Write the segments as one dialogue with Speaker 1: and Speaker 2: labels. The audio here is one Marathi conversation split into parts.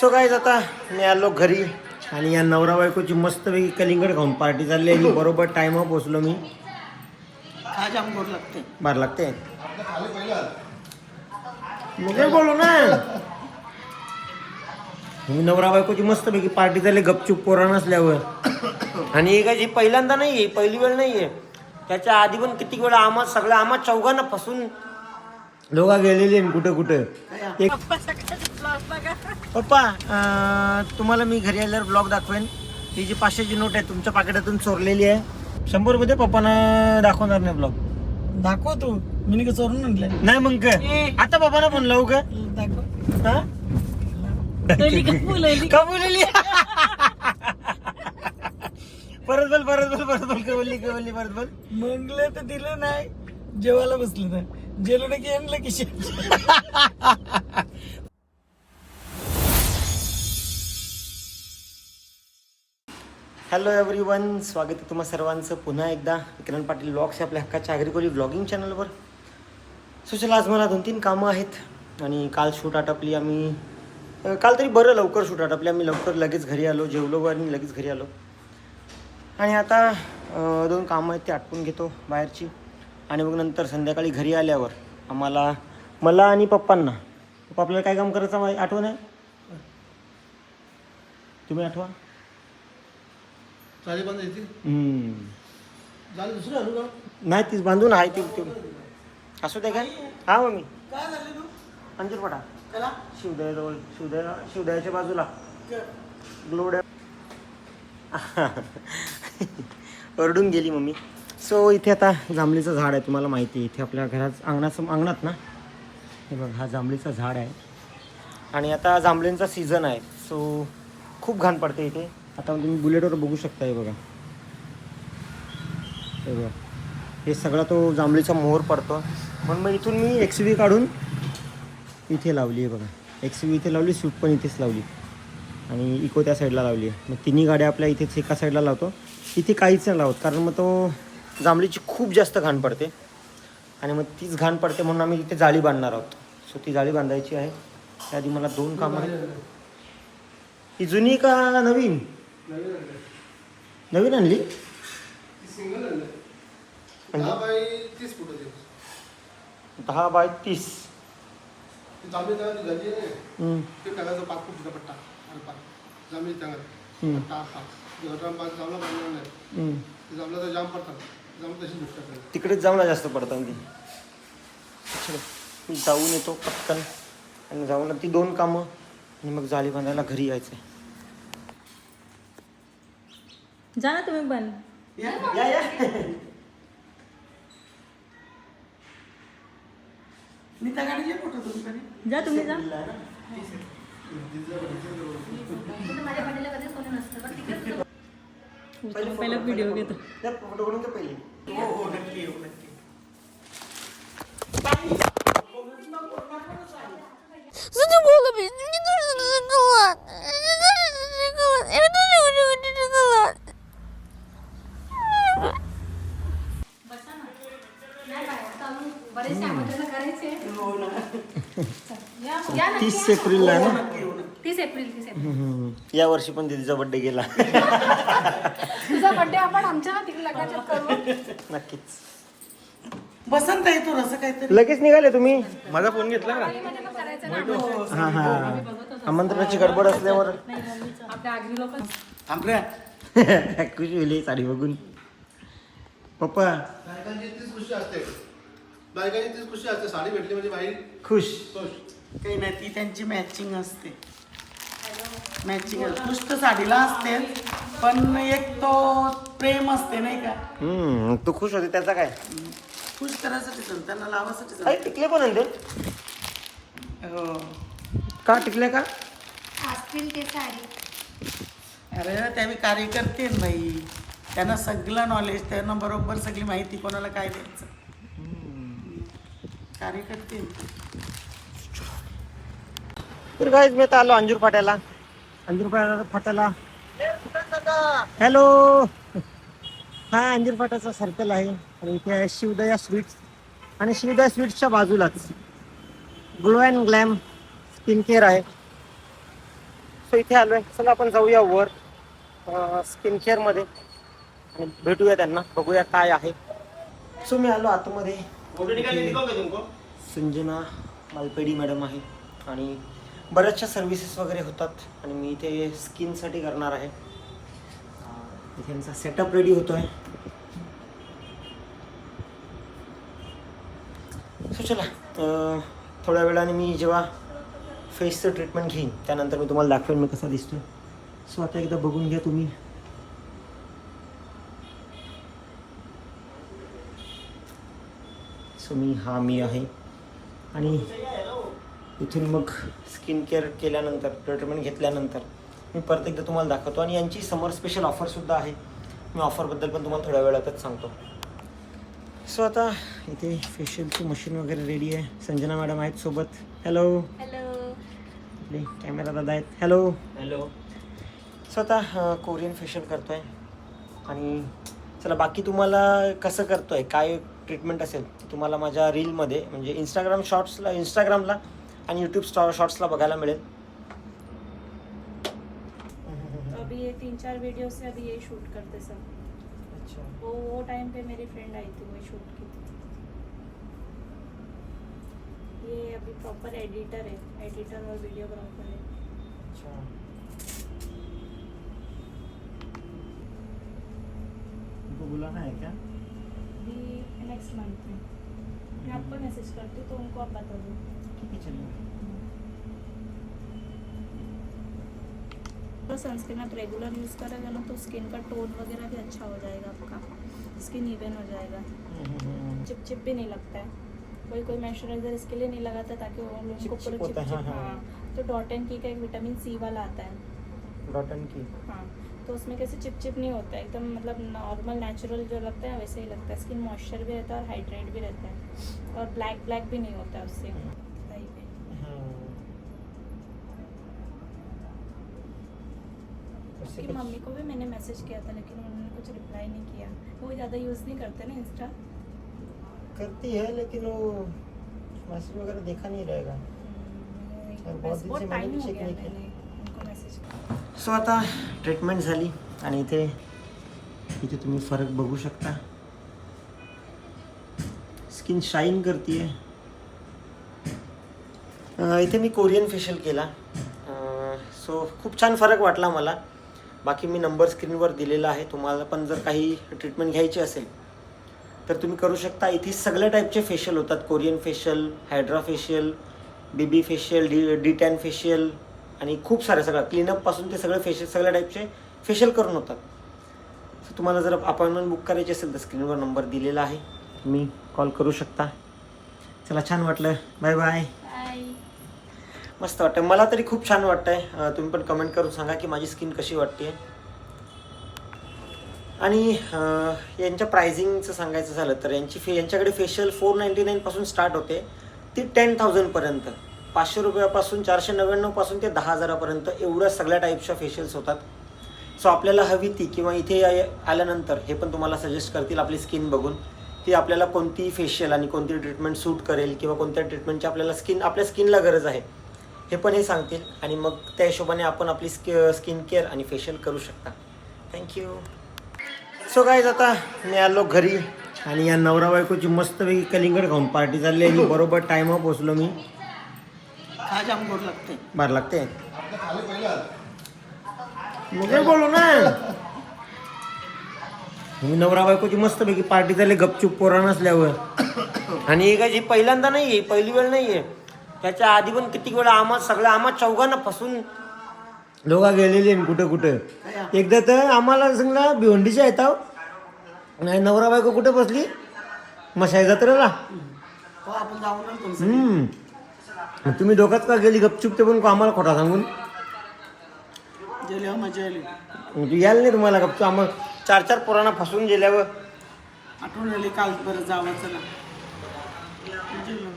Speaker 1: सो काय आता मी आलो घरी आणि या नवरा बायकोची मस्तपैकी कलिंगड खाऊन पार्टी चालली आहे. बरोबर टाईमवर पोचलो मी.
Speaker 2: जाम गोड लागते.
Speaker 1: बार लागते. मग काय बोलू ना. मी नवरा बायकोची मस्तपैकी पार्टी झाली गपचूप पोरा नसल्यावर. आणि ही काय पहिल्यांदा नाही आहे पहिली वेळ नाही आहे त्याच्या आधी पण किती वेळा आम्हा सगळ्या आम्हा चौघांना फसून लोक गेलेले आहे कुठं कुठं? एक पप्पा तुम्हाला मी घरी आल्यावर ब्लॉग दाखवेन. ही जी पाचशेची नोट आहे तुमच्या पाकिटातून चोरलेली आहे. शंभर रुपये दे पप्पांना दाखवणार नाही ब्लॉग
Speaker 2: दाखव तू. मी नाही का चोरून आणले
Speaker 1: नाही मग काय? आता पप्पाना फोन लावू का?
Speaker 2: दाखव.
Speaker 1: हा?
Speaker 2: पहिली का बोलायली?
Speaker 1: का बोलली परत बोल परत बोल परत बोल. का बोलली का बोलली परत बोल.
Speaker 2: मंगले तर दिलं नाही. जेवायला बसलं तर जेलो की आणलं की शेट
Speaker 1: हॅलो एव्हरी वन स्वागत आहे तुम्हा सर्वांचं. पुन्हा एकदा विक्रांत पाटील ब्लॉग्स आपल्या हक्काच्या अग्रिकोली ब्लॉगिंग चॅनलवर सो चला आज मला दोन तीन कामं आहेत आणि काल शूट आटपली आम्ही काल तरी बरं लवकर शूट आटपली आम्ही लवकर लगेच घरी आलो जेवलो आणि लगेच घरी आलो. आणि आता दोन कामं आहेत ते आटपून घेतो बाहेरची. आणि मग नंतर संध्याकाळी घरी आल्यावर आम्हाला मला आणि पप्पांना. पप्पा आपल्याला काय काम करायचं आठवण आहे? तुम्ही आठवा.
Speaker 3: चाली बंद येते
Speaker 1: हम्म.
Speaker 3: झाली दुसरी आणू का?
Speaker 1: नाही तीच बांधून आहे ती ती असू दे काय हा मग मी अंजीरपाटा शिवदयाजवळ शिवदय शिवदयाच्या बाजूला. ग्लोड ओरडून गेली मम्मी. सो इथे आता जांभळीचं झाड आहे तुम्हाला माहिती आहे. इथे आपल्या घरात अंगणासम अंगणात ना? हे बघ हा जांभळीचं झाड आहे. आणि आता जांभळींचा सीझन आहे. सो खूप घाण पडते इथे. आता तुम्ही बुलेटवर बघू शकता हे बघा. हे बघा. हे सगळा तो जांभळीचा मोहर पडतो. म्हणून मग इथून मी एक्स व्ही काढून इथे लावली आहे बघा. एक्स व्ही इथे लावली सूट पण इथेच लावली. आणि इको त्या साईडला लावली आहे. मग तिन्ही गाड्या आपल्या इथेच एका साईडला लावतो. इथे काहीच नाही लावत कारण मग तो जांभळीची खूप जास्त घाण पडते. आणि मग तीच घाण पडते म्हणून आम्ही इथे जाळी बांधणार आहोत. सो ती जाळी बांधायची आहे. त्याआधी मला दोन कामं आहेत. ही जुनी का नवीन? नवीन आणली?
Speaker 3: म्हणजे? दहा बाय तीस.
Speaker 1: दहा
Speaker 3: पट्टा हा तर जाम पडतात. तशी
Speaker 1: तिकडेच जाऊन जास्त पडतात ती चलो, मी जाऊन येतो पटकन. आणि जाऊन ती दोन कामं. आणि मग जाळी बांधायला घरी यायचं
Speaker 4: जा ना तुम्ही पण.
Speaker 1: या या
Speaker 2: नीता गाडीचे फोटो तुम्ही कधी
Speaker 4: जा तुम्ही जा. पहिला व्हिडिओ घेतो
Speaker 1: त्या फोटो कडून घे पहिले
Speaker 2: हो हो नक्की येऊ नक्की
Speaker 5: Sudah boleh bis, ini tuh sudah keluar. Ini tuh sudah keluar. Ini tuh udah udah keluar.
Speaker 1: तीस एप्रिलला आहे ना
Speaker 6: तीस एप्रिल तीस एप्रिल.
Speaker 1: या वर्षी पण दीदीचा बर्थडे गेला.
Speaker 6: तुझा बर्थडे आपण आमच्या तिकडे लग्नाच्यात करू.
Speaker 1: नक्कीच.
Speaker 2: बसंत आहे तो असं काहीतरी.
Speaker 1: लगेच निघाले तुम्ही? माझा फोन घेतला का?
Speaker 6: मध्ये पण करायचं ना
Speaker 1: हा हा. आमंत्रणाची गडबड असल्यावर.
Speaker 6: आपल्या आगरी लोक
Speaker 2: थांबऱ्या
Speaker 1: खुश होईल साडी बघून. पप्पा.
Speaker 3: बायकांची तीच खुशी असते. बायकांची तीच खुशी असते. साडी भेटली म्हणजे बाई
Speaker 1: खुश.
Speaker 3: खुश.
Speaker 2: काही नाही ती त्यांची मॅचिंग असते. मॅचिंग खुश तर साडीला असते पण एक तो प्रेम असते नाही का?
Speaker 1: हम्म तू खुश होते त्याचा काय?
Speaker 2: खुश करायसाठी त्यांना लावासाठी
Speaker 1: काही टिकले पण आणते
Speaker 2: हो.
Speaker 1: का टिकले का?
Speaker 6: असतील ते साडी.
Speaker 2: अरे त्या बी कार्यकर्ते बाई. त्यांना सगळं नॉलेज त्यांना बरोबर सगळी माहिती कोणाला काय द्यायचं? कार्यकर्ते.
Speaker 1: तर काय मी आता आलो अंजूर फाट्याला. अंजूर फाट्याला. फाट्याला हॅलो. हा अंजूर फाट्याचा सर्कल आहे. आणि इथे आहे शिवदया स्वीट्स. आणि शिवदया स्वीट्सच्या बाजूलाच glow and glam skin care आहे. सो इथे आलोय चला आपण जाऊया वर स्किन केअरमध्ये आणि भेटूया त्यांना. बघूया काय आहे. सो मी आलो आतमध्ये. संजना मालपेडी मॅडम आहे. आणि बऱ्याचशा सर्व्हिसेस वगैरे होतात आणि मी ते स्किनसाठी करणार आहे. त्यांचा इथे सेटअप रेडी होतो आहे सो चला थोड्या वेळाने मी जेव्हा फेसचं ट्रीटमेंट घेईन त्यानंतर मी तुम्हाला दाखवेन मी कसा दिसतोय. सो आता एकदा बघून घ्या तुम्ही. सो मी हा मी आहे. आणि इथून मग स्किन केअर केल्यानंतर ट्रीटमेंट घेतल्यानंतर मी परत एकदा तुम्हाला दाखवतो. आणि यांची समर स्पेशल ऑफरसुद्धा आहे. मी ऑफरबद्दल पण तुम्हाला थोड्या वेळातच सांगतो. सो आता इथे फेशियलची मशीन वगैरे रेडी आहे. संजना मॅडम आहेत सोबत. हॅलो आपले कॅमेरा दादा आहेत. हॅलो हॅलो सो आता कोरियन फेशियल करतो आहे आणि चला बाकी तुम्हाला कसं करतो आहे काय ट्रीटमेंट असेल? तुम्हाला माझ्या रीलमध्ये म्हणजे इंस्टाग्राम शॉर्ट्सला इंस्टाग्रामला आणि यूट्यूब स्टॉ शॉर्ट्सला बघायला मिळेल.
Speaker 7: अभी ये तीन चार वीडियो से अभी ये शूट करते सब।
Speaker 1: अच्छा।
Speaker 7: वो वो time pay Mary friend I थी वो शूट की थी। ये अभी प्रॉपर एडिटर है एडिटर और वीडियोग्राफर है।
Speaker 1: अच्छा। उनको बुलाना है क्या?
Speaker 7: नेक्स्ट मंथ में। मैं आपको मैसेज करती हूँ तो उनको आप बता दो।
Speaker 1: ठीक है चलिए।
Speaker 7: तो सनस्क्रीन आप रेगुलर यूज़ करेंगे ना तो स्किन का टोन वगैरह भी अच्छा हो जाएगा आपका। स्किन इवन हो जाएगा। चिप चिप भी नहीं लगता है। कोई कोई मॉइस्चराइजर इसके लिए नहीं लगाता ताकि वो लोगों को पूरा चिप चिप
Speaker 1: हाँ, हाँ।
Speaker 7: हाँ। तो डॉट एंड की का एक विटामिन सी वाला आता है।
Speaker 1: डॉटन की?
Speaker 7: हाँ। तो उसमें कैसे चिप चिप नहीं होता है एकदम मतलब नॉर्मल नेचुरल जो लगता है वैसे ही लगता है। स्किन मॉइस्चर भी रहता है और हाइड्रेट भी रहता है। और ब्लैक ब्लैक भी नहीं होता है उससे सही पे
Speaker 1: उससे
Speaker 7: कि
Speaker 1: कुछ-
Speaker 7: मम्मी को भी मैंने मैसेज किया था लेकिन उन्होंने कुछ रिप्लाई नहीं किया। वो ज़्यादा यूज़ नहीं करते ना इंस्टा
Speaker 1: करती है लेकिन वो मैसेज वगैरह देखा नहीं रहेगा। और बहुत
Speaker 7: टाइम हो गया मैंने।
Speaker 1: सो आता ट्रीटमेंट झाली आणि इथे इथे तुम्ही फरक बघू शकता. स्किन शाईन करते इथे मी कोरियन फेशियल केला. सो खूप छान फरक वाटला मला. बाकी मी नंबर स्क्रीनवर दिलेला आहे. तुम्हाला पण जर काही ट्रीटमेंट घ्यायची असेल तर तुम्ही करू शकता. इथे सगळ्या टाईपचे फेशियल होतात. Korean facial hydra facial baby facial D D tan facial आणि खूप सारे सगळं क्लीनअपपासून ते सगळे फेशियल सगळ्या टाईपचे फेशियल करून होतात. तुम्हाला जर अपॉइंटमेंट बुक करायची असेल तर स्क्रीनवर नंबर दिलेला आहे. तुम्ही कॉल करू शकता. चला छान वाटलं. बाय बाय मस्त वाटतं मला तरी खूप छान वाटतंय. अं, तुम्ही पण कमेंट करून सांगा की माझी स्किन कशी वाटते आणि यांच्या प्राइसिंगचं सांगायचं झालं तर यांची फे यांच्याकडे फेशियल फोर नाईन्टी नाईनपासून स्टार्ट होते. ती टेन थाउजंडपर्यंत पाचशे रुपयापासून चारशे नव्याण्णवपासून ते दहा हजारापर्यंत एवढ्या सगळ्या टाईपच्या फेशियल्स होतात. सो आपल्याला हवी ती किंवा इथे आल्यानंतर हे पण तुम्हाला सजेस्ट करतील आपली स्किन बघून की आपल्याला कोणती फेशियल आणि कोणती ट्रीटमेंट सूट करेल किंवा कोणत्या ट्रीटमेंटची आपल्याला स्किन आपल्या स्किनला गरज आहे हे पण हे सांगतील आणि मग त्या हिशोबाने आपण आपली स्कि स्किन केअर आणि फेशियल करू शकता. थँक्यू सो गाईज आता मी आलो घरी आणि या नवरा बायकोची मस्तपैकी कलिंगड खाऊन पार्टी चालली आणि बरोबर टायमावर पोचलो मी.
Speaker 2: जाम गोड लागते.
Speaker 1: बार लागते.
Speaker 3: आपलं खाली पहिलं
Speaker 1: मग काय बोलू ना मी नवरा बायकोची मस्तपैकी पार्टी झाली गपचूप पोरा नसल्यावर. आणि ही काय ही पहिल्यांदा नाही आहे पहिली वेळ नाही आहे. त्याच्या आधी पण किती वेळा आम्हा सगळ्या आम्हा चौघांना फसून दोघा गेलेले आहे कुठं कुठं. एकदा तर आम्हाला सांगला भिवंडीच्या येतात नाही नवरा बायको कुठं बसली? मशाई जत्रेला.
Speaker 2: हो आपण जाऊ ना तुमचं.
Speaker 1: हम्म. मग तुम्ही दोघात का गेली? गपचूप ते पण आम्हाला खोटा सांगून.
Speaker 2: मजा आली.
Speaker 1: तू यायला नाही तुम्हाला गपचूप आम्हाला चार चार पोरांना फसून गेल्यावर.
Speaker 2: आठवण आली काल बरं जावं चला. जेवलो.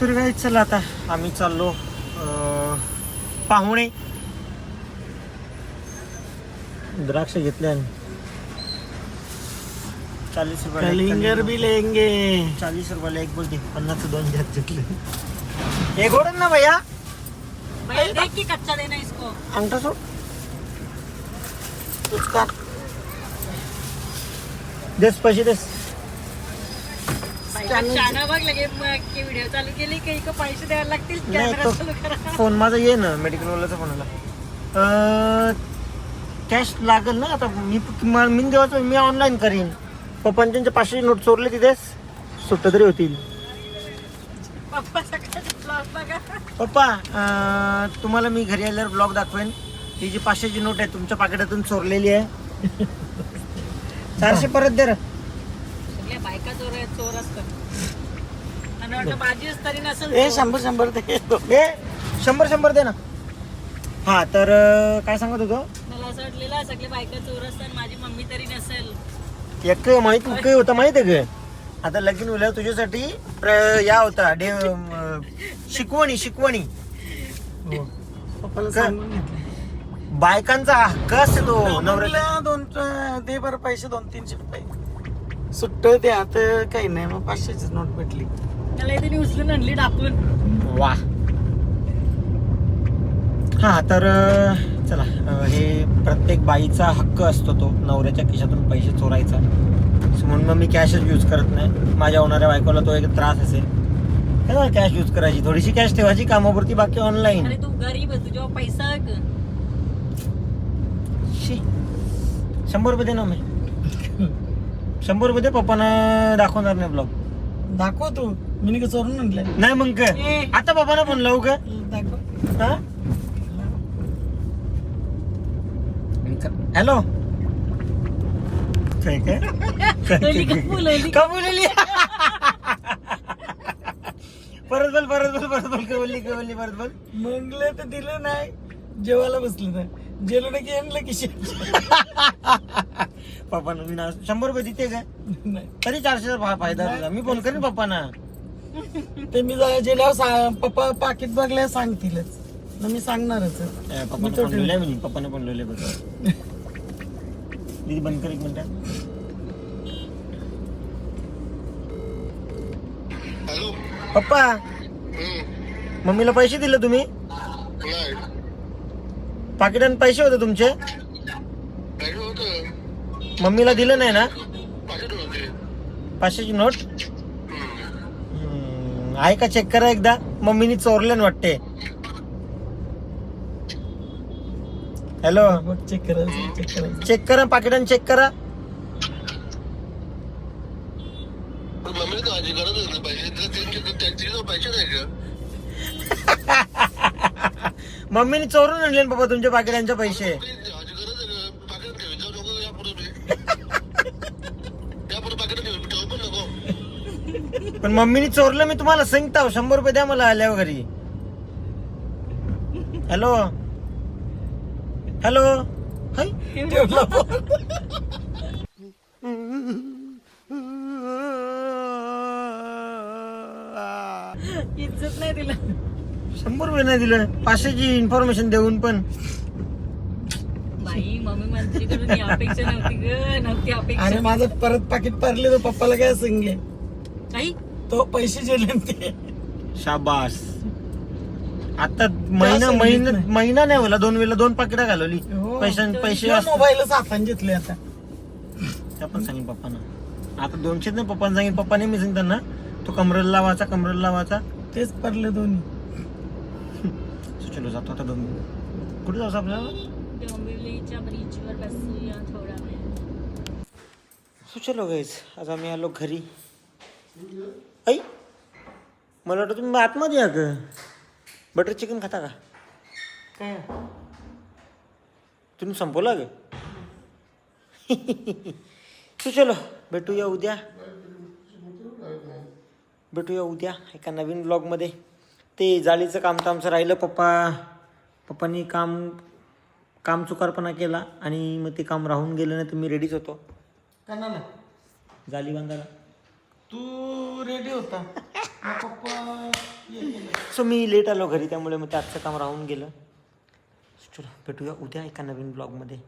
Speaker 1: तर काही चला आता आम्ही चाललो अं, पाहुणे. द्राक्ष घेतले आणि चाळीस रुपयाला एक
Speaker 2: कलिंगर भी लेंगे.
Speaker 1: चाळीस रुपयाला एक बोलते. पन्नास दोन जास्त घेतले हे घोडन ना भैया.
Speaker 4: देख की कच्चा देना इसको.
Speaker 1: अंगठा सोड.
Speaker 2: उसका
Speaker 1: देस पैसे देस.
Speaker 4: चाना बघ लगे की व्हिडिओ चालू केली की इकडे पैसे द्यायला लागतील
Speaker 1: नाही
Speaker 4: कॅमेरा
Speaker 1: तो
Speaker 4: चालू करा
Speaker 1: फोन माझा ये ना मेडिकल वाल्याचा फोन आला. कॅश लागेल ना आता मी म- मी देवाचं मी ऑनलाईन करीन. पप्पांच्या पाचशे नोट चोरले तिथेच. सुट्ट तरी होतील.
Speaker 4: पप्पा
Speaker 1: अं, तुम्हाला मी घरी आल्यावर ब्लॉग दाखवेन. ही जी पाचशेची नोट आहे तुमच्या पाकिटातून चोरलेली आहे. चारशे परत दे रे.
Speaker 4: सगळ्या बायका चोर आहेत चोर असतात. आणि वाटतं माझी तरी नसेल
Speaker 2: ए
Speaker 4: चोर.
Speaker 2: शंभर शंभर दे.
Speaker 1: ए शंभर शंभर दे ना. हा तर अं, काय सांगत होतो?
Speaker 4: मला असं वाटलेलं सगळे बायका चोर असतात माझी मम्मी तरी नसेल.
Speaker 1: एक माहीत काही होतं माहीत आहे का आता लगीन होल्यावर तुझ्यासाठी प्र- या होता डे अं, शिकवणी शिकवणी. हो.
Speaker 2: पप्पाला
Speaker 1: काय?
Speaker 2: सांगून घेतलं.
Speaker 1: बायकांचा हक्क असतो तो
Speaker 2: म्हणलं दोन दे बरं पैसे दोन तीनशे रुपये. सुट्ट द्या आता काही नाही मग पाचशेचीच नोट भेटली.
Speaker 4: त्याला इथे उचलून आणली टापून
Speaker 1: वा. हा तर अं, चला हे प्रत्येक बाईचा हक्क असतो तो नवऱ्याच्या खिशातून पैसे चोरायचा. म्हणून मग मी कॅशच यूज करत नाही. माझ्या होणाऱ्या बायकोला तो एक त्रास असेल. कॅश यूज करायची? थोडीशी कॅश ठेवायची कामापुरती बाकी ऑनलाईन
Speaker 4: अरे तू गरीब आहे तुझ्यावर पैसा आहे का?
Speaker 1: शी. शंभर रुपये दे ना मी शंभर रुपये दे पप्पाना दाखवणार नाही ब्लॉग
Speaker 2: दाखव तू. मी चोरून आणलं
Speaker 1: नाही मग काय आता पप्पाना फोन लावू का?
Speaker 2: दाखव.
Speaker 1: हा? हॅलो काय काय
Speaker 4: पहिली का बोलवली?
Speaker 1: का बोलली परत बोल परत बोल परत बोल. का बोलली का बोलली परत बोल.
Speaker 2: मंगले तर दिलं नाही जेवायला बसलं नाही जेलो की आणलं की
Speaker 1: पप्पाना मी ना शंभर रुपये देते का? तरी चारशेचा फायदा तुला. मी फोन करीन पप्पाना.
Speaker 2: ते मी जा- गेल्यावर सा- पप्पा पाकिट बघल्या सांगतीलच. ना मी सांगणारच.
Speaker 1: पप्पाने फोन लावलाय मी. पप्पाने फोन लावले बघ. दीदी बंद कर एक मिनिट. पप्पा. मम्मीला पैसे दिले तुम्ही?
Speaker 3: नाही.
Speaker 1: पाकिटात पैसे होते तुमचे? मम्मीला दिलं नाही ना? पाचशेची नोट? आहे का चेक करा एकदा. मम्मीनी चोरल्यान वाटते. हॅलो
Speaker 2: चेक करायचं चेक करायचं
Speaker 1: चेक करा पाकिटान चेक करा. मम्मीने चोरून आणले बाबा तुमच्या पाकिटांचे पैसे.
Speaker 3: पण
Speaker 1: मम्मीने चोरलं मी तुम्हाला सांगता शंभर रुपये द्या मला आल्यावर घरी. Hello hello. हाय.
Speaker 2: ठेवला.
Speaker 4: इज्जत नाही दिलं.
Speaker 1: शंभर रुपये नाही दिलं. पाचशेची इन्फॉर्मेशन देऊन पण.
Speaker 4: बाई मम्मी मंत्रीकडून ही अपेक्षा नव्हती ग. नव्हती
Speaker 2: अरे
Speaker 4: अपेक्षा
Speaker 2: माझं परत पाकिट भरले तर पप्पाला काय सांगले
Speaker 4: काही?
Speaker 2: तो पैसे जेले ते.
Speaker 1: शाबास. आता महिना? महिना महिना नाही होला. दोन वेळेला दोन पाकिटा घालवली. पैसे पैसे असतात.
Speaker 2: मोबाईलच हातात घेतले आता.
Speaker 1: त्या पण सांगेन पप्पाना. आता दोनशे नाही पप्पाने सांगेन. पप्पाने मी सांगतात ना तो कमरेला लावायचा कमरेला लावायचा.
Speaker 2: तेच पडले दोन्ही.
Speaker 1: चलो जातो आता दोन. कुठे जाऊ आपल्याला
Speaker 4: डोंबिवलीच्या ब्रिजवर बसूया थोडा वेळ.
Speaker 1: सो चलो गाईज आज आम्ही आलो घरी. ऐ मला वाटतं तुम्ही आतमध्ये या का बटर चिकन खाता का?
Speaker 2: काय?
Speaker 1: तुम्ही संपवला ग सो चलो भेटूया उद्या. भेटूया उद्या एका नवीन ब्लॉगमध्ये ते जाळीचं काम तर आमचं राहिलं पप्पा. पप्पांनी काम काम चुकारपणा केला आणि मग ते काम राहून गेलं नाही तर मी रेडीच होतो. जाळी बांधायला.
Speaker 2: तू रेडी होता? मग पप्पा
Speaker 1: सो मी लेट आलो घरी त्यामुळे मग ते आजचं काम राहून गेलं. चला भेटूया उद्या एका नवीन ब्लॉगमध्ये